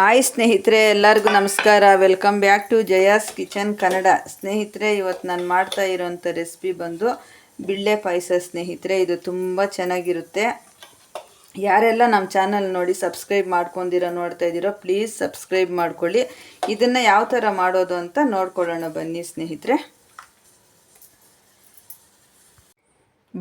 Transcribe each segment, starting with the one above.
Hi ಸ್ನೇಹಿತರೆ, ಎಲ್ಲರಿಗೂ ನಮಸ್ಕಾರ. Welcome back to Jaya's kitchen Kannada ಸ್ನೇಹಿತರೆ ಇವತ್ತು ನಾನು ಮಾಡ್ತಾ ಇರೋಂಥ ರೆಸಿಪಿ ಬಂದು ಬಿಳ್ಳೆ ಪಾಯಸ ಸ್ನೇಹಿತರೆ. ಇದು ತುಂಬ ಚೆನ್ನಾಗಿರುತ್ತೆ. ಯಾರೆಲ್ಲ ನಮ್ಮ ಚಾನಲ್ ನೋಡಿ ಸಬ್ಸ್ಕ್ರೈಬ್ ಮಾಡ್ಕೊಂಡಿರೋ, ನೋಡ್ತಾ ಇದ್ದೀರೋ ಪ್ಲೀಸ್ ಸಬ್ಸ್ಕ್ರೈಬ್ ಮಾಡ್ಕೊಳ್ಳಿ. ಇದನ್ನು ಯಾವ ಥರ ಮಾಡೋದು ಅಂತ ನೋಡ್ಕೊಳ್ಳೋಣ ಬನ್ನಿ ಸ್ನೇಹಿತರೆ.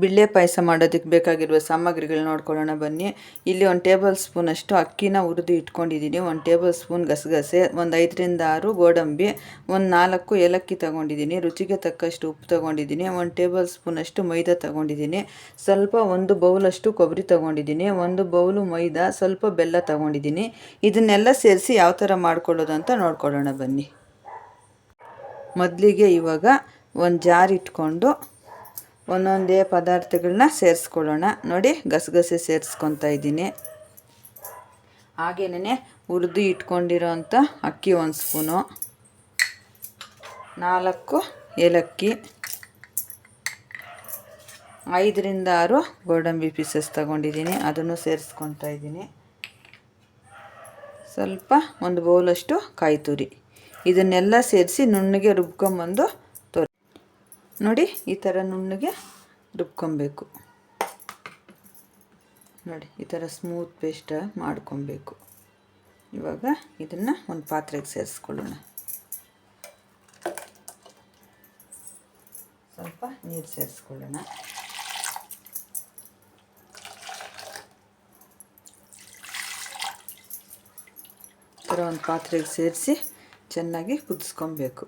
ಬಿಳ್ಳೆ ಪಾಯಸ ಮಾಡೋದಕ್ಕೆ ಬೇಕಾಗಿರುವ ಸಾಮಗ್ರಿಗಳು ನೋಡ್ಕೊಳ್ಳೋಣ ಬನ್ನಿ. ಇಲ್ಲಿ ಒಂದು ಟೇಬಲ್ ಸ್ಪೂನಷ್ಟು ಅಕ್ಕಿನ ಹುರಿದು ಇಟ್ಕೊಂಡಿದ್ದೀನಿ. ಒಂದು ಟೇಬಲ್ ಸ್ಪೂನ್ ಗಸಗಸೆ, ಒಂದು ಐದರಿಂದ ಆರು ಗೋಡಂಬಿ, ಒಂದು ನಾಲ್ಕು ಏಲಕ್ಕಿ ತಗೊಂಡಿದ್ದೀನಿ. ರುಚಿಗೆ ತಕ್ಕಷ್ಟು ಉಪ್ಪು ತೊಗೊಂಡಿದ್ದೀನಿ. ಒಂದು ಟೇಬಲ್ ಸ್ಪೂನಷ್ಟು ಮೈದಾ ತೊಗೊಂಡಿದ್ದೀನಿ. ಸ್ವಲ್ಪ ಒಂದು ಬೌಲಷ್ಟು ಕೊಬ್ಬರಿ ತಗೊಂಡಿದ್ದೀನಿ. ಒಂದು ಬೌಲು ಮೈದಾ, ಸ್ವಲ್ಪ ಬೆಲ್ಲ ತಗೊಂಡಿದ್ದೀನಿ. ಇದನ್ನೆಲ್ಲ ಸೇರಿಸಿ ಯಾವ ಥರ ಮಾಡ್ಕೊಳ್ಳೋದು ಅಂತ ನೋಡ್ಕೊಳ್ಳೋಣ ಬನ್ನಿ. ಮೊದಲಿಗೆ ಇವಾಗ ಒಂದು ಜಾರ್ ಇಟ್ಕೊಂಡು ಒಂದೊಂದೇ ಪದಾರ್ಥಗಳನ್ನ ಸೇರಿಸ್ಕೊಳ್ಳೋಣ. ನೋಡಿ, ಗಸಗಸೆ ಸೇರಿಸ್ಕೊತಾ ಇದ್ದೀನಿ. ಹಾಗೇನೇ ಹುರಿದು ಇಟ್ಕೊಂಡಿರೋ ಅಂಥ ಅಕ್ಕಿ ಒಂದು ಸ್ಪೂನು, ನಾಲ್ಕು ಏಲಕ್ಕಿ, ಐದರಿಂದ ಆರು ಗೋಡಂಬಿ ಪೀಸಸ್ ತಗೊಂಡಿದ್ದೀನಿ. ಅದನ್ನು ಸೇರಿಸ್ಕೊತಾ ಇದ್ದೀನಿ. ಸ್ವಲ್ಪ ಒಂದು ಬೌಲಷ್ಟು ಕಾಯಿ ತುರಿ ಇದನ್ನೆಲ್ಲ ಸೇರಿಸಿ ನುಣ್ಣಗೆ ರುಬ್ಕೊಂಬಂದು ನೋಡಿ, ಈ ಥರ ನುಣ್ಣಗೆ ರುಬ್ಕೊಬೇಕು. ನೋಡಿ, ಈ ಥರ ಸ್ಮೂತ್ ಪೇಸ್ಟ್ ಮಾಡ್ಕೊಬೇಕು. ಇವಾಗ ಇದನ್ನು ಒಂದು ಪಾತ್ರೆಗೆ ಸೇರಿಸ್ಕೊಳ್ಳೋಣ. ಸ್ವಲ್ಪ ನೀರು ಸೇರಿಸ್ಕೊಳ್ಳೋಣ. ಥರ ಒಂದು ಪಾತ್ರೆಗೆ ಸೇರಿಸಿ ಚೆನ್ನಾಗಿ ಕುದಿಸ್ಕೊಬೇಕು.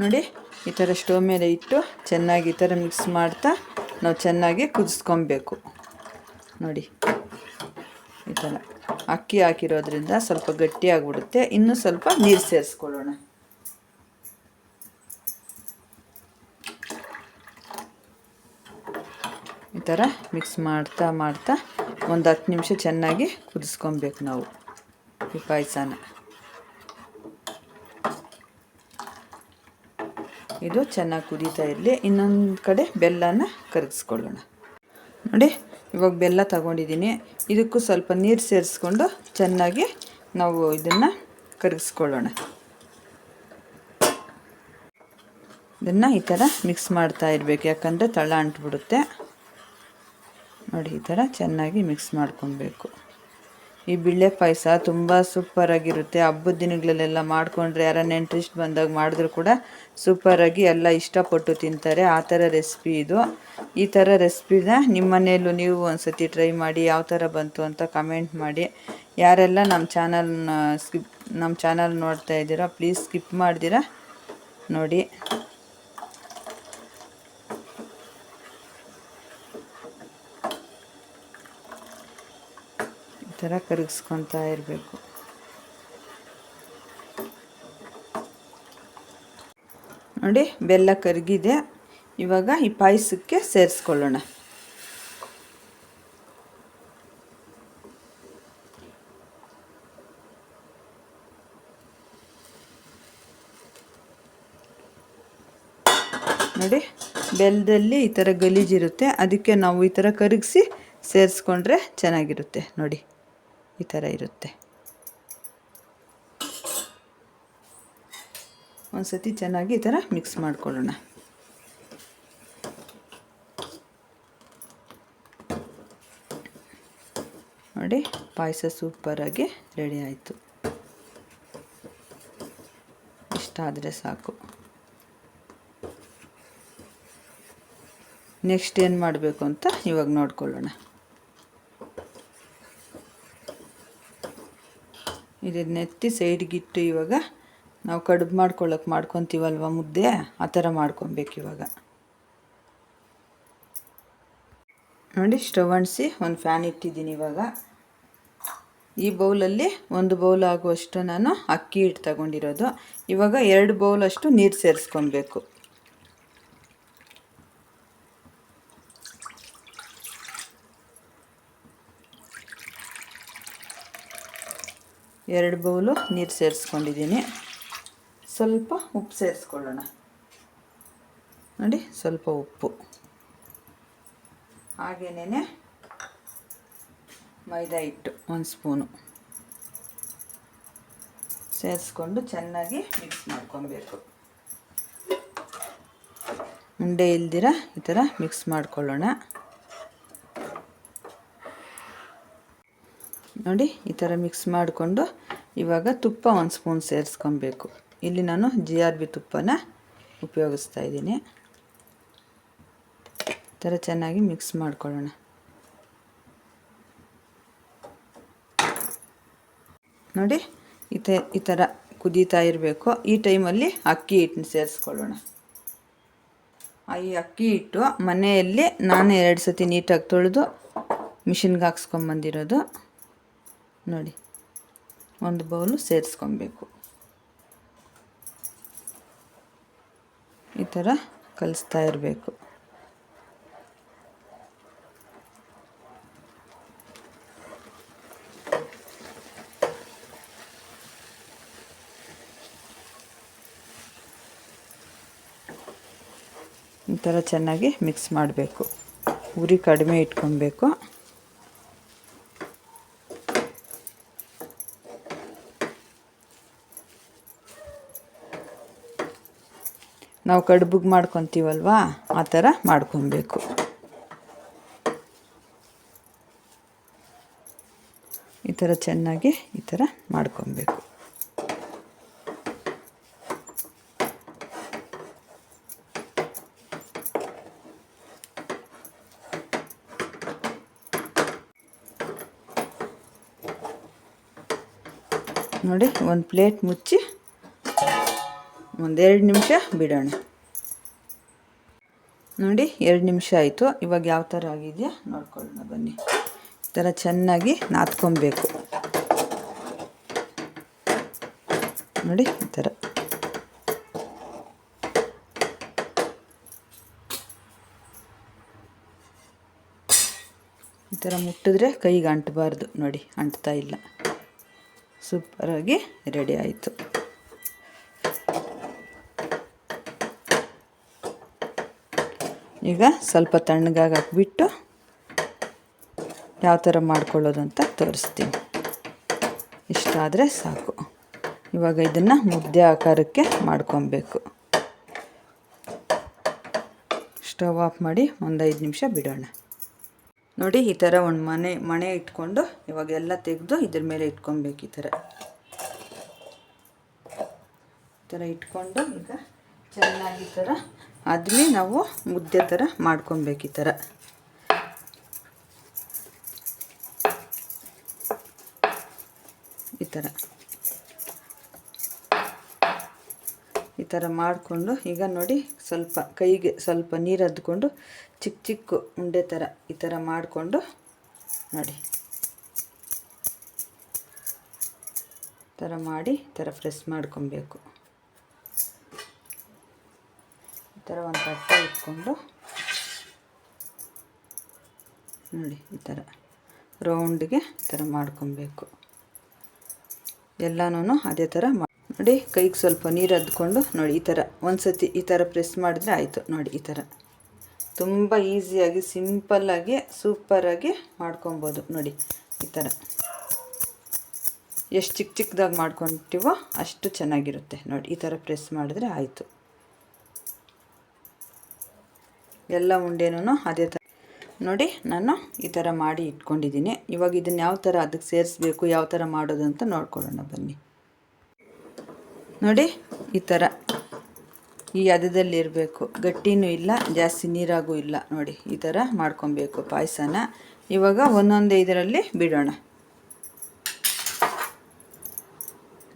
ನೋಡಿ ಈ ಥರ ಸ್ಟವ್ ಮೇಲೆ ಇಟ್ಟು ಚೆನ್ನಾಗಿ ಈ ಥರ ಮಿಕ್ಸ್ ಮಾಡ್ತಾ ನಾವು ಚೆನ್ನಾಗಿ ಕುದಿಸ್ಕೊಬೇಕು. ನೋಡಿ, ಈ ಥರ. ಅಕ್ಕಿ ಹಾಕಿರೋದ್ರಿಂದ ಸ್ವಲ್ಪ ಗಟ್ಟಿಯಾಗಿಬಿಡುತ್ತೆ ಇನ್ನೂ ಸ್ವಲ್ಪ ನೀರು ಸೇರಿಸ್ಕೊಳ್ಳೋಣ. ಈ ಥರ ಮಿಕ್ಸ್ ಮಾಡ್ತಾ ಮಾಡ್ತಾ ಒಂದು ಹತ್ತು ನಿಮಿಷ ಚೆನ್ನಾಗಿ ಕುದಿಸ್ಕೊಬೇಕು ನಾವು ಈ ಪಾಯಸನ. ಇದು ಚೆನ್ನಾಗಿ ಕುದೀತಾ ಇರಲಿ. ಇನ್ನೊಂದು ಕಡೆ ಬೆಲ್ಲನ ಕರಗಿಸ್ಕೊಳ್ಳೋಣ. ನೋಡಿ, ಇವಾಗ ಬೆಲ್ಲ ತಗೊಂಡಿದ್ದೀನಿ ಇದಕ್ಕೂ ಸ್ವಲ್ಪ ನೀರು ಸೇರಿಸ್ಕೊಂಡು ಚೆನ್ನಾಗಿ ನಾವು ಇದನ್ನು ಕರಗಿಸ್ಕೊಳ್ಳೋಣ. ಇದನ್ನು ಈ ಥರ ಮಿಕ್ಸ್ ಮಾಡ್ತಾ ಇರಬೇಕು. ಯಾಕಂದರೆ ತಳ ಅಂಟ್ಬಿಡುತ್ತೆ. ನೋಡಿ, ಈ ಥರ ಚೆನ್ನಾಗಿ ಮಿಕ್ಸ್ ಮಾಡ್ಕೊಬೇಕು. ಈ ಬಿಳ್ಳೆ ಪಾಯಸ ತುಂಬ ಸೂಪರಾಗಿರುತ್ತೆ ಹಬ್ಬದ ದಿನಗಳಲ್ಲೆಲ್ಲ ಮಾಡಿಕೊಂಡ್ರೆ ಯಾರ ನೆಂಟ್ರಿಸ್ಟ್ ಬಂದಾಗ ಮಾಡಿದ್ರು ಕೂಡ ಸೂಪರಾಗಿ ಎಲ್ಲ ಇಷ್ಟಪಟ್ಟು ತಿಂತಾರೆ. ಆ ಥರ ರೆಸಿಪಿ ಇದು. ಈ ಥರ ರೆಸಿಪಿನ ನಿಮ್ಮ ಮನೆಯಲ್ಲೂ ನೀವು ಒಂದು ಸತಿ ಟ್ರೈ ಮಾಡಿ ಯಾವ ಥರ ಬಂತು ಅಂತ ಕಮೆಂಟ್ ಮಾಡಿ. ಯಾರೆಲ್ಲ ನಮ್ಮ ಚಾನಲ್ ಸ್ಕಿಪ್ ನಮ್ಮ ಚಾನಲ್ ನೋಡ್ತಾ ಇದ್ದೀರಾ ಪ್ಲೀಸ್ ಸ್ಕಿಪ್ ಮಾಡ್ದಿರಾ? ನೋಡಿ. ಥರ ಕರಗಿಸ್ಕೊತಾ ಇರಬೇಕು. ನೋಡಿ, ಬೆಲ್ಲ ಕರಗಿದೆ. ಇವಾಗ ಈ ಪಾಯಸಕ್ಕೆ ಸೇರಿಸ್ಕೊಳ್ಳೋಣ. ನೋಡಿ ಬೆಲ್ಲದಲ್ಲಿ ಈ ಥರ ಗಲೀಜಿರುತ್ತೆ. ಅದಕ್ಕೆ ನಾವು ಈ ಥರ ಕರಗಿಸಿ ಸೇರಿಸ್ಕೊಂಡ್ರೆ ಚೆನ್ನಾಗಿರುತ್ತೆ. ನೋಡಿ. ಈ ಥರ ಇರುತ್ತೆ. ಒಂದು ಸತಿ ಚೆನ್ನಾಗಿ ಈ ಥರ ಮಿಕ್ಸ್ ಮಾಡ್ಕೊಳ್ಳೋಣ. ನೋಡಿ, ಪಾಯಸ ಸೂಪರಾಗಿ ರೆಡಿ ಆಯಿತು. ಇಷ್ಟ ಆದರೆ ಸಾಕು. ನೆಕ್ಸ್ಟ್ ಏನು ಮಾಡಬೇಕು ಅಂತ ಇವಾಗ ನೋಡ್ಕೊಳ್ಳೋಣ. ಇದನ್ನೆತ್ತಿ ಸೈಡ್ಗಿಟ್ಟು ಇವಾಗ ನಾವು ಕಡುಬು ಮಾಡ್ಕೊಳ್ಳೋಕೆ ಮಾಡ್ಕೊತೀವಲ್ವ ಮುದ್ದೆ? ಆ ಥರ ಮಾಡ್ಕೊಬೇಕು ಇವಾಗ. ನೋಡಿ ಸ್ಟವ್ ಅಂಟಿಸಿ ಒಂದು ಫ್ಯಾನ್ ಇಟ್ಟಿದ್ದೀನಿ ಇವಾಗ. ಈ ಬೌಲಲ್ಲಿ ಒಂದು ಬೌಲ್ ಆಗುವಷ್ಟು ನಾನು ಅಕ್ಕಿ ಹಿಟ್ಟು ತಗೊಂಡಿರೋದು. ಇವಾಗ ಎರಡು ಬೌಲಷ್ಟು ನೀರು ಸೇರಿಸ್ಕೊಬೇಕು ಎರಡು ಬೌಲು ನೀರು ಸೇರಿಸ್ಕೊಂಡಿದ್ದೀನಿ. ಸ್ವಲ್ಪ ಉಪ್ಪು ಸೇರಿಸ್ಕೊಳ್ಳೋಣ. ನೋಡಿ, ಸ್ವಲ್ಪ ಉಪ್ಪು. ಹಾಗೇನೇ ಮೈದಾ ಹಿಟ್ಟು ಒಂದು ಸ್ಪೂನು. ಸೇರಿಸ್ಕೊಂಡು ಚೆನ್ನಾಗಿ ಮಿಕ್ಸ್ ಮಾಡ್ಕೊಬೇಕು ಉಂಡೆ ಇಲ್ದಿರ ಈ ಥರ ಮಿಕ್ಸ್ ಮಾಡ್ಕೊಳ್ಳೋಣ. ನೋಡಿ, ಈ ಥರ ಮಿಕ್ಸ್ ಮಾಡಿಕೊಂಡು ಇವಾಗ ತುಪ್ಪ ಒಂದು ಸ್ಪೂನ್ ಸೇರಿಸ್ಕೊಬೇಕು. ಇಲ್ಲಿ ನಾನು ಜಿ ಆರ್ ಬಿ ತುಪ್ಪನ ಉಪಯೋಗಿಸ್ತಾ ಇದ್ದೀನಿ. ಈ ಥರ ಚೆನ್ನಾಗಿ ಮಿಕ್ಸ್ ಮಾಡಿಕೊಳ್ಳೋಣ. ನೋಡಿ, ಈ ತ, ಈ ಥರ ಕುದೀತಾ ಇರಬೇಕು. ಈ ಟೈಮಲ್ಲಿ ಅಕ್ಕಿ ಹಿಟ್ಟನ್ನ ಸೇರಿಸ್ಕೊಳ್ಳೋಣ. ಈ ಅಕ್ಕಿ ಹಿಟ್ಟು ಮನೆಯಲ್ಲಿ ನಾನೇ ಎರಡು ಸತಿ ನೀಟಾಗಿ ತೊಳೆದು ಮಿಷಿನ್ಗೆ ಹಾಕ್ಸ್ಕೊಂಬಂದಿರೋದು ನೋಡಿ. ಒಂದು ಬೌಲು ಸೇರಿಸ್ಕೊಬೇಕು. ಈ ಥರ ಕಲಿಸ್ತಾ ಇರಬೇಕು. ಈ ಥರ ಚೆನ್ನಾಗಿ ಮಿಕ್ಸ್ ಮಾಡಬೇಕು. ಉರಿ ಕಡಿಮೆ ಇಟ್ಕೊಬೇಕು. ನಾವು ಕಡುಬುಗೆ ಮಾಡ್ಕೊತೀವಲ್ವಾ? ಆ ಥರ ಮಾಡ್ಕೊಬೇಕು. ಈ ಥರ ಚೆನ್ನಾಗಿ ಈ ಥರ ಮಾಡ್ಕೊಬೇಕು. ನೋಡಿ, ಒಂದು ಪ್ಲೇಟ್ ಮುಚ್ಚಿ ಒಂದೆರಡು ನಿಮಿಷ ಬಿಡೋಣ. ನೋಡಿ, ಎರಡು ನಿಮಿಷ ಆಯಿತು. ಇವಾಗ ಯಾವ ಥರ ಆಗಿದೆಯಾ? ನೋಡ್ಕೊಳ್ಳೋಣ ಬನ್ನಿ. ಈ ಥರ ಚೆನ್ನಾಗಿ ನಾದ್ಕೊಬೇಕು. ನೋಡಿ, ಈ ಥರ. ಈ ಥರ ಮುಟ್ಟಿದ್ರೆ ಕೈಗೆ ಅಂಟಬಾರ್ದು. ನೋಡಿ, ಅಂಟ್ತಾ ಇಲ್ಲ. ಸೂಪರಾಗಿ ರೆಡಿ ಆಯಿತು. ಈಗ ಸ್ವಲ್ಪ ತಣ್ಣಗಾಗಿ ಹಾಕ್ಬಿಟ್ಟು ಯಾವ ಥರ ಮಾಡ್ಕೊಳ್ಳೋದು ಅಂತ ತೋರಿಸ್ತೀನಿ. ಇಷ್ಟ ಆದರೆ ಸಾಕು. ಇವಾಗ ಇದನ್ನು ಮುದ್ದೆ ಆಕಾರಕ್ಕೆ ಮಾಡ್ಕೊಬೇಕು. ಸ್ಟವ್ ಆಫ್ ಮಾಡಿ ಒಂದು ಐದು ನಿಮಿಷ ಬಿಡೋಣ. ನೋಡಿ ಈ ಥರ ಒಂದು ಮನೆ, ಮಣೆ ಇಟ್ಕೊಂಡು ಇವಾಗ ಎಲ್ಲ ತೆಗೆದು ಇದ್ರ ಮೇಲೆ ಇಟ್ಕೊಬೇಕು ಈ ಥರ ಈ ಥರ ಇಟ್ಕೊಂಡು ಈಗ ಚೆನ್ನಾಗಿ ಈ ಥರ ಅದನ್ನೇ ನಾವು ಮುದ್ದೆ ಥರ ಮಾಡ್ಕೊಬೇಕು ಈ ಥರ. ಈ ಥರ. ಈ ಥರ ಮಾಡಿಕೊಂಡು ಈಗ ನೋಡಿ ಸ್ವಲ್ಪ ಕೈಗೆ ಸ್ವಲ್ಪ ನೀರು ಹದ್ಕೊಂಡು ಚಿಕ್ಕ ಚಿಕ್ಕ ಉಂಡೆ ಥರ ಈ ಥರ ಮಾಡಿಕೊಂಡು ನೋಡಿ. ಈ ಥರ ಮಾಡಿ ಈ ಥರ ಪ್ರೆಸ್ ಮಾಡ್ಕೊಬೇಕು ಈ ಥರ ಒಂದು ತಟ್ಟೆ ಇಟ್ಕೊಂಡು ನೋಡಿ ಈ ಥರ ರೌಂಡ್ಗೆ ಈ ಥರ ಮಾಡ್ಕೊಬೇಕು. ಎಲ್ಲನೂ ಅದೇ ಥರ ನೋಡಿ ಕೈಗೆ ಸ್ವಲ್ಪ ನೀರು ಅದ್ಕೊಂಡು ನೋಡಿ ಈ ಥರ ಒಂದು ಸತಿ ಈ ಥರ ಪ್ರೆಸ್ ಮಾಡಿದ್ರೆ ಆಯಿತು. ನೋಡಿ ಈ ಥರ ತುಂಬ ಈಸಿಯಾಗಿ, ಸಿಂಪಲ್ಲಾಗಿ, ಸೂಪರಾಗಿ ಮಾಡ್ಕೊಬೋದು. ನೋಡಿ ಈ ಥರ ಎಷ್ಟು ಚಿಕ್ಕ ಚಿಕ್ಕದಾಗಿ ಮಾಡ್ಕೊತೀವೋ ಅಷ್ಟು ಚೆನ್ನಾಗಿರುತ್ತೆ. ನೋಡಿ ಈ ಥರ ಪ್ರೆಸ್ ಮಾಡಿದ್ರೆ ಆಯಿತು. ಎಲ್ಲ ಉಂಡೆನೂ ಅದೇ ಥರ ನೋಡಿ, ನಾನು ಈ ಥರ ಮಾಡಿ ಇಟ್ಕೊಂಡಿದ್ದೀನಿ. ಇವಾಗ ಇದನ್ನು ಯಾವ ಥರ ಅದಕ್ಕೆ ಸೇರಿಸ್ಬೇಕು, ಯಾವ ಥರ ಮಾಡೋದು ಅಂತ ನೋಡ್ಕೊಳ್ಳೋಣ ಬನ್ನಿ. ನೋಡಿ, ಈ ಥರ ಈ ಹದದಲ್ಲಿ ಇರಬೇಕು. ಗಟ್ಟಿನೂ ಇಲ್ಲ, ಜಾಸ್ತಿ ನೀರಾಗೂ ಇಲ್ಲ. ನೋಡಿ, ಈ ಥರ ಮಾಡ್ಕೊಬೇಕು ಪಾಯಸನ. ಇವಾಗ ಒಂದೊಂದೇ ಇದರಲ್ಲಿ ಬಿಡೋಣ.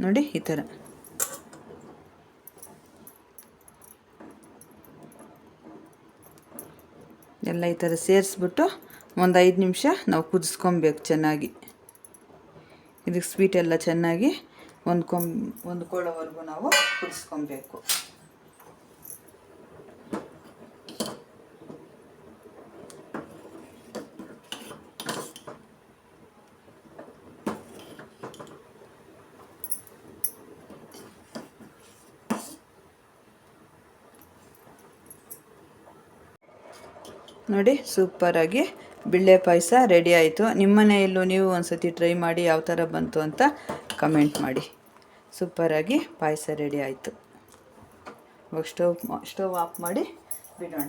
ನೋಡಿ, ಈ ಥರ ಎಲ್ಲ ಈ ಥರ ಸೇರಿಸ್ಬಿಟ್ಟು ಒಂದು ಐದು ನಿಮಿಷ ನಾವು ಕುದಿಸ್ಕೊಬೇಕು ಚೆನ್ನಾಗಿ. ಇದಕ್ಕೆ ಸ್ವೀಟ್ ಎಲ್ಲ ಚೆನ್ನಾಗಿ ಹೊಂದ್ಕೊಂ ಹೊಂದ್ಕೊಳ್ಳೋವರೆಗೂ ನಾವು ಕುದಿಸ್ಕೊಬೇಕು. ನೋಡಿ ಸೂಪರಾಗಿ ಬಿಳ್ಳೆ ಪಾಯಸ ರೆಡಿ ಆಯಿತು. ನಿಮ್ಮ ಮನೆಯಲ್ಲೂ ನೀವು ಒಂದು ಸತಿ ಟ್ರೈ ಮಾಡಿ ಯಾವ ಥರ ಬಂತು ಅಂತ ಕಮೆಂಟ್ ಮಾಡಿ. ಸೂಪರಾಗಿ ಪಾಯಸ ರೆಡಿ ಆಯಿತು. ಇವಾಗ ಸ್ಟವ್ ಸ್ಟವ್ ಆಫ್ ಮಾಡಿ ಬಿಡೋಣ.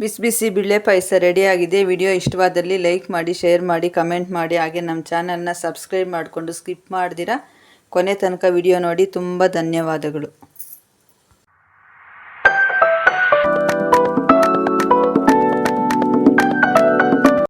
ಬಿಸಿ ಬಿಸಿ ಬಿಳೆ ಪಾಯಸ ರೆಡಿಯಾಗಿದೆ ವಿಡಿಯೋ ಇಷ್ಟವಾದಲ್ಲಿ ಲೈಕ್ ಮಾಡಿ ಶೇರ್ ಮಾಡಿ ಕಮೆಂಟ್ ಮಾಡಿ. ಹಾಗೆ ನಮ್ಮ ಚಾನಲ್ನ ಸಬ್ಸ್ಕ್ರೈಬ್ ಮಾಡಿಕೊಂಡು ಸ್ಕಿಪ್ ಮಾಡ್ದಿರಾ. ಕೊನೆ ತನಕ ವಿಡಿಯೋ ನೋಡಿ. ತುಂಬ ಧನ್ಯವಾದಗಳು.